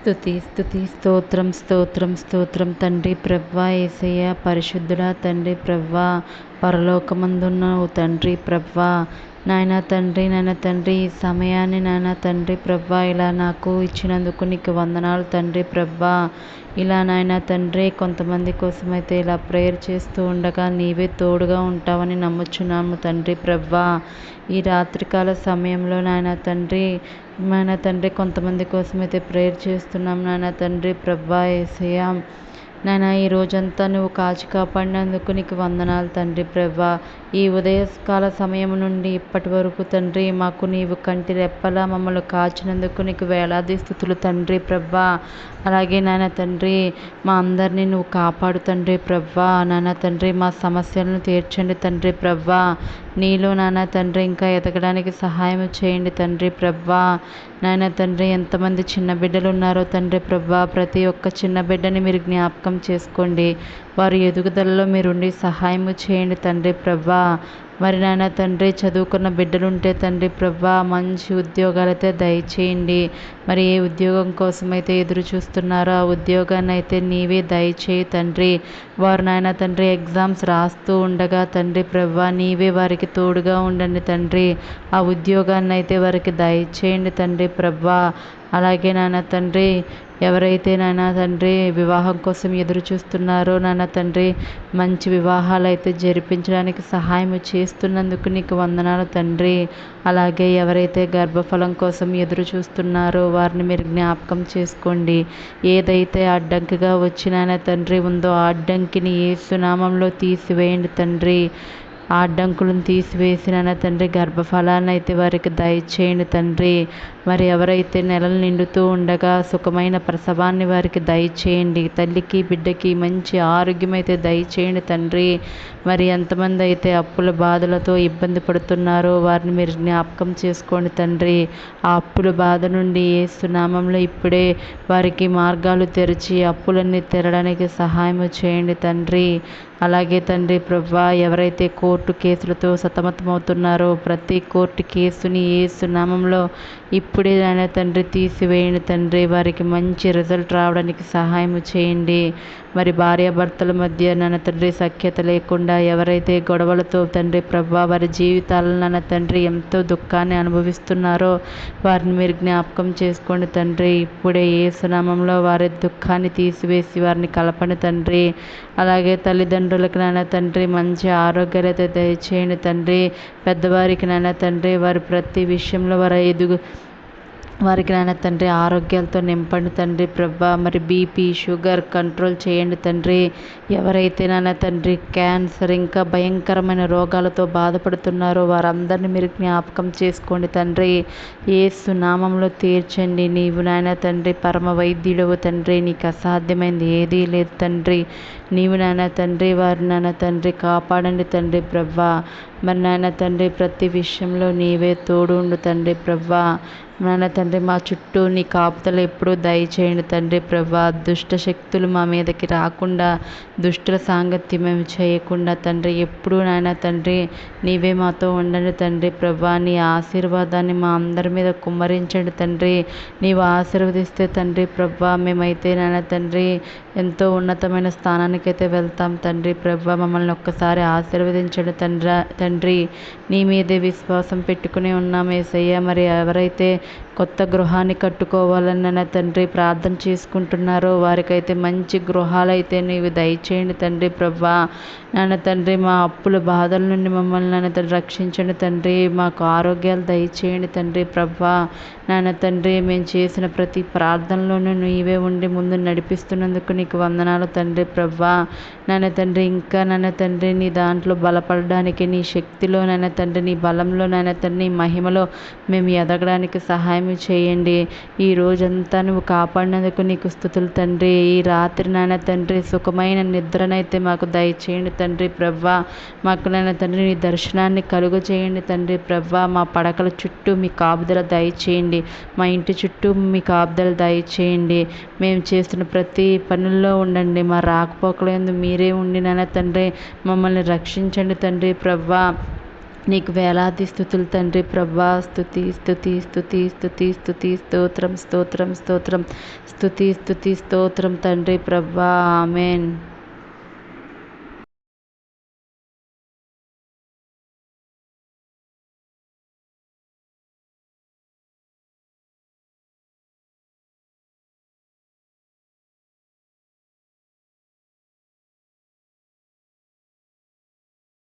స్థుతి స్థుతి స్తోత్రం స్తోత్రం స్తోత్రం. తండ్రి ప్రవ్వా ఏసయ్య పరిశుద్ధుడా తండ్రి ప్రవ్వా పరలోకమందున్న తండ్రి ప్రవ్వా నాయన తండ్రి నాయన తండ్రి ఈ సమయాన్ని నాయన తండ్రి ప్రభా ఇలా నాకు ఇచ్చినందుకు నీకు వందనాలు తండ్రి ప్రభా. ఇలా నాయన తండ్రి కొంతమంది కోసమైతే ఇలా ప్రేయర్ చేస్తూ ఉండగా నీవే తోడుగా ఉంటావని నమ్ముచున్నాము తండ్రి ప్రభా. ఈ రాత్రికాల సమయంలో నాయన తండ్రి నాయన తండ్రి కొంతమంది కోసమైతే ప్రేయర్ చేస్తున్నాం నాయన తండ్రి ప్రభా ఏసయ్య. నాయన ఈ రోజంతా నువ్వు కాచి కాపాడినందుకు నీకు వందనాలు తండ్రి ప్రభా. ఈ ఉదయకాల సమయం నుండి ఇప్పటి వరకు తండ్రి మాకు నీవు కంటి రెప్పలా మమ్మల్ని కాచినందుకు నీకు వేలాది స్థుతులు తండ్రి ప్రభా. అలాగే నాయన తండ్రి మా అందరినీ నువ్వు కాపాడు తండ్రి ప్రభా. నాన్న తండ్రి మా సమస్యలను తీర్చండి తండ్రి ప్రభా. నీలో నాన్న తండ్రి ఇంకా ఎదగడానికి సహాయం చేయండి తండ్రి ప్రభా. నాయన తండ్రి ఎంతమంది చిన్న బిడ్డలు ఉన్నారో తండ్రి ప్రభా ప్రతి ఒక్క చిన్న బిడ్డని మీరు జ్ఞాపకం చేసుకోండి. వారి ఎదుగుదలలో మీరుండి సహాయం చేయండి తండ్రి ప్రభా. మరి నాయన తండ్రి చదువుకున్న బిడ్డలుంటే తండ్రి ప్రభా మంచి ఉద్యోగాలు అయితే దయచేయండి. మరి ఏ ఉద్యోగం కోసమైతే ఎదురు చూస్తున్నారో ఆ ఉద్యోగాన్ని అయితే నీవే దయచేయి తండ్రి. వారు నాయన తండ్రి ఎగ్జామ్స్ రాస్తూ ఉండగా తండ్రి ప్రభా నీవే వారికి తోడుగా ఉండండి తండ్రి. ఆ ఉద్యోగాన్ని అయితే వారికి దయచేయండి తండ్రి ప్రభా. అలాగే నాన్న తండ్రి ఎవరైతే నాన్న తండ్రి వివాహం కోసం ఎదురు చూస్తున్నారో నాన్న తండ్రి మంచి వివాహాలు అయితే జరిపించడానికి సహాయం చేస్తున్నందుకు నీకు వందనాలు తండ్రి. అలాగే ఎవరైతే గర్భఫలం కోసం ఎదురు చూస్తున్నారో వారిని మీరు జ్ఞాపకం చేసుకోండి. ఏదైతే అడ్డంకిగా వచ్చినాయన తండ్రి ఉందో ఆ అడ్డంకిని ఏ సునామంలో తీసివేయండి తండ్రి. ఆ అడ్డంకులను తీసివేసిన తండ్రి గర్భఫలాన్ని అయితే వారికి దయచేయండి తండ్రి. మరి ఎవరైతే నెలలు నిండుతూ ఉండగా సుఖమైన ప్రసవాన్ని వారికి దయచేయండి. తల్లికి బిడ్డకి మంచి ఆరోగ్యం అయితే దయచేయండి తండ్రి. మరి ఎంతమంది అయితే అప్పుల బాధలతో ఇబ్బంది పడుతున్నారో వారిని మీరు జ్ఞాపకం చేసుకోండి తండ్రి. ఆ అప్పుల బాధ నుండి ఏసునామంలో ఇప్పుడే వారికి మార్గాలు తెరిచి అప్పులన్నీ తెరడానికి సహాయం చేయండి తండ్రి. అలాగే తండ్రి ప్రభా ఎవరైతే కోర్టు కేసులతో సతమతమవుతున్నారో ప్రతి కోర్టు కేసుని ఏసు నామంలో ఇప్పుడే నాయన తండ్రి తీసివేయండి తండ్రి. వారికి మంచి రిజల్ట్ రావడానికి సహాయం చేయండి. మరి భార్యాభర్తల మధ్య నాన్న తండ్రి సఖ్యత లేకుండా ఎవరైతే గొడవలతో తండ్రి ప్రభా వారి జీవితాలను నాన్న తండ్రి ఎంతో దుఃఖాన్ని అనుభవిస్తున్నారో వారిని మీరు జ్ఞాపకం చేసుకోండి తండ్రి. ఇప్పుడే ఏ సునామంలో వారి దుఃఖాన్ని తీసివేసి వారిని కలపండి తండ్రి. అలాగే తల్లిదండ్రులకు నాన్న తండ్రి మంచి ఆరోగ్యాలైతే దయచేయండి తండ్రి. పెద్దవారికి నాన్న తండ్రి వారి ప్రతి విషయంలో వారి ఎదుగు వారికి నాయన తండ్రి ఆరోగ్యాలతో నింపండి తండ్రి ప్రభా. మరి బీపీ షుగర్ కంట్రోల్ చేయండి తండ్రి. ఎవరైతే నాన్న తండ్రి క్యాన్సర్ ఇంకా భయంకరమైన రోగాలతో బాధపడుతున్నారో వారందరినీ మీరు జ్ఞాపకం చేసుకోండి తండ్రి. ఏసు నామంలో తీర్చండి. నీవు నాయన తండ్రి పరమ వైద్యుడవు తండ్రి. నీకు అసాధ్యమైంది ఏదీ లేదు తండ్రి. నీవు నాయన తండ్రి వారి నాయన తండ్రి కాపాడండి తండ్రి ప్రభా. మరి నాయన తండ్రి ప్రతి విషయంలో నీవే తోడు ఉండు తండ్రి ప్రభా. నాన్న తండ్రి మా చుట్టూ నీ కాపుతలు ఎప్పుడూ దయచేయండి తండ్రి ప్రభా. దుష్ట శక్తులు మా మీదకి రాకుండా దుష్టుల సాంగత్యం మేము చేయకుండా తండ్రి ఎప్పుడూ నాయన తండ్రి నీవే మాతో ఉండండి తండ్రి ప్రభా. నీ ఆశీర్వాదాన్ని మా అందరి మీద కుమ్మరించండి తండ్రి. నీవు ఆశీర్వదిస్తే తండ్రి ప్రభా మేమైతే నాయన తండ్రి ఎంతో ఉన్నతమైన స్థానానికైతే వెళ్తాం తండ్రి ప్రభా. మమ్మల్ని ఒక్కసారి ఆశీర్వదించండి తండ్రి. తండ్రి నీ మీదే విశ్వాసం పెట్టుకుని ఉన్నాం ఏసయ్య. మరి ఎవరైతే కొత్త గృహాన్ని కట్టుకోవాలని తండ్రి ప్రార్థన చేసుకుంటున్నారో వారికైతే మంచి గృహాలైతే నీవు దయచేయండి తండ్రి ప్రభా. నాన్న తండ్రి మా అప్పుల బాధల నుండి మమ్మల్ని నాన్న తండ్రి రక్షించండి తండ్రి. మాకు ఆరోగ్యాలు దయచేయండి తండ్రి ప్రభా. నాన్న తండ్రి మేము చేసిన ప్రతి ప్రార్థనలోనూ నీవే ఉండి ముందు నడిపిస్తున్నందుకు నీకు వందనాలు తండ్రి ప్రభా. నాన్న తండ్రి ఇంకా నాన్న తండ్రి నీ దాంట్లో బలపడడానికి నీ శక్తిలో నాన్న తండ్రి నీ బలంలో నాన్న తండ్రి నీ మహిమలో మేము ఎదగడానికి సహాయం చేయండి. ఈ రోజంతా నువ్వు కాపాడినందుకు నీకు స్థుతులు తండ్రి. ఈ రాత్రి నాన్న తండ్రి సుఖమైన నిద్రనైతే మాకు దయచేయండి తండ్రి ప్రవ్వా. మాకు నాన్న తండ్రి నీ దర్శనాన్ని కలుగు చేయండి తండ్రి ప్రవ్వా. మా పడకల చుట్టూ మీ కాపుదల దయచేయండి. మా ఇంటి చుట్టూ మీ కాపుదల దయచేయండి. మేము చేస్తున్న ప్రతి పనుల్లో ఉండండి. మా రాకపోకలేదు మీరే ఉండి నాన్న తండ్రి మమ్మల్ని రక్షించండి తండ్రి ప్రవ్వా. నీకు వేలాది స్థుతులు తండ్రి ప్రభా. స్థుతి స్థుతి స్థుతి స్థుతి స్థుతి స్తోత్రం స్తోత్రం స్తోత్రం. స్థుతి స్థుతి స్తోత్రం తండ్రి ప్రభా. ఆమెన్.